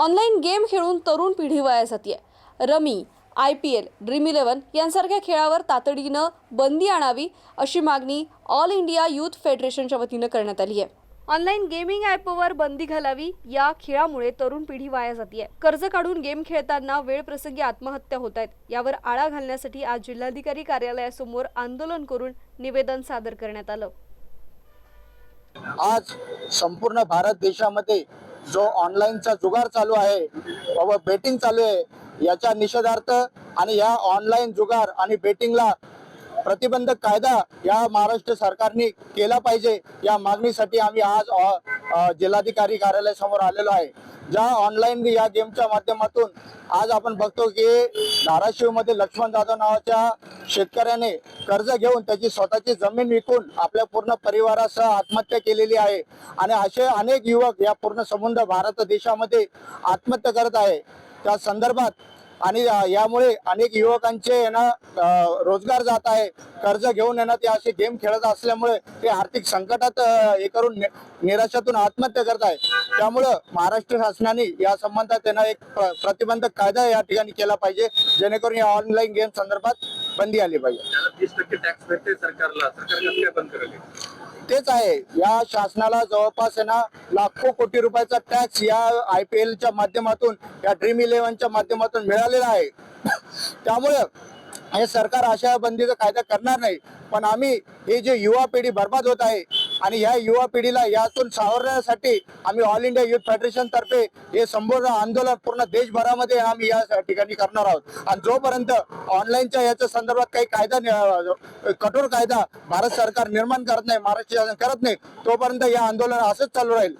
Online game खेळून तरुण पिढी वाया जाते rummy I P L dream eleven यांसारख्या खेळावर तातडीनं बंदी आणावी अशी मागणी ऑल इंडिया यूथ फेडरेशनच्या वतीनं करण्यात आली आहे. ऑनलाईन गेमिंग ॲपवर बंदी घालावी या खेळामुळे तरुण पिढी वाया जाते कर्ज काढून गेम खेळताना वेळ प्रसंगी आत्महत्या होत आहेत. यावर आळा घालण्यासाठी आज जिल्हाधिकारी कार्यालयासमोर आंदोलन करून निवेदन सादर करण्यात आलं. आज संपूर्ण भारत देशामध्ये जो ऑनलाईनचा जुगार चालू आहे व बेटिंग चालू आहे याच्या निषेधार्थ आणि या ऑनलाईन जुगार आणि बेटिंगला प्रतिबंधक कायदा या महाराष्ट्र सरकारने केला पाहिजे या मागणीसाठी आम्ही आज जिल्हाधिकारी कार्यालयासमोर आलेलो आहे. ज्या ऑनलाईन या गेमच्या माध्यमातून आज आपण बघतो की धाराशिवमध्ये लक्ष्मण जाधव नावाच्या शेतकऱ्याने कर्ज घेऊन त्याची स्वतःची जमीन विकून आपल्या पूर्ण परिवारासह आत्महत्या केलेली आहे. आणि असे अनेक युवक या पूर्ण समुद्र भारत देशामध्ये आत्महत्या करत आहे. त्या संदर्भात आणि यामुळे अनेक युवकांचे आहे ना रोजगार जात आहे. कर्ज घेऊन आहे ना ते असे गेम खेळत असल्यामुळे ते आर्थिक संकटात हे करून निराशातून आत्महत्या करत आहे. त्यामुळं महाराष्ट्र शासनाने या संबंधात त्यांना एक प्रतिबंधक कायदा या ठिकाणी केला पाहिजे. जेणेकरून या ऑनलाईन गेम संदर्भात बंदी आली पाहिजे. तेच आहे. या शासनाला जवळपास आहे ना लाखो कोटी रुपयाचा टॅक्स या आय पी एलच्या माध्यमातून या ड्रीम इलेव्हनच्या माध्यमातून मिळालेला आहे. त्यामुळं हे सरकार अशा बंदीचा कायदा करणार नाही. पण आम्ही हे जे युवा पिढी बर्बाद होत आहे आणि ह्या युवा पिढीला यातून सावरण्यासाठी आम्ही ऑल इंडिया युथ फेडरेशन तर्फे हे संपूर्ण आंदोलन पूर्ण देशभरामध्ये आम्ही या ठिकाणी करणार आहोत. आणि जोपर्यंत ऑनलाईनच्या याच्या संदर्भात काही कायदा कठोर कायदा भारत सरकार निर्माण करत नाही महाराष्ट्र शासन करत नाही तोपर्यंत या आंदोलन असंच चालू राहील.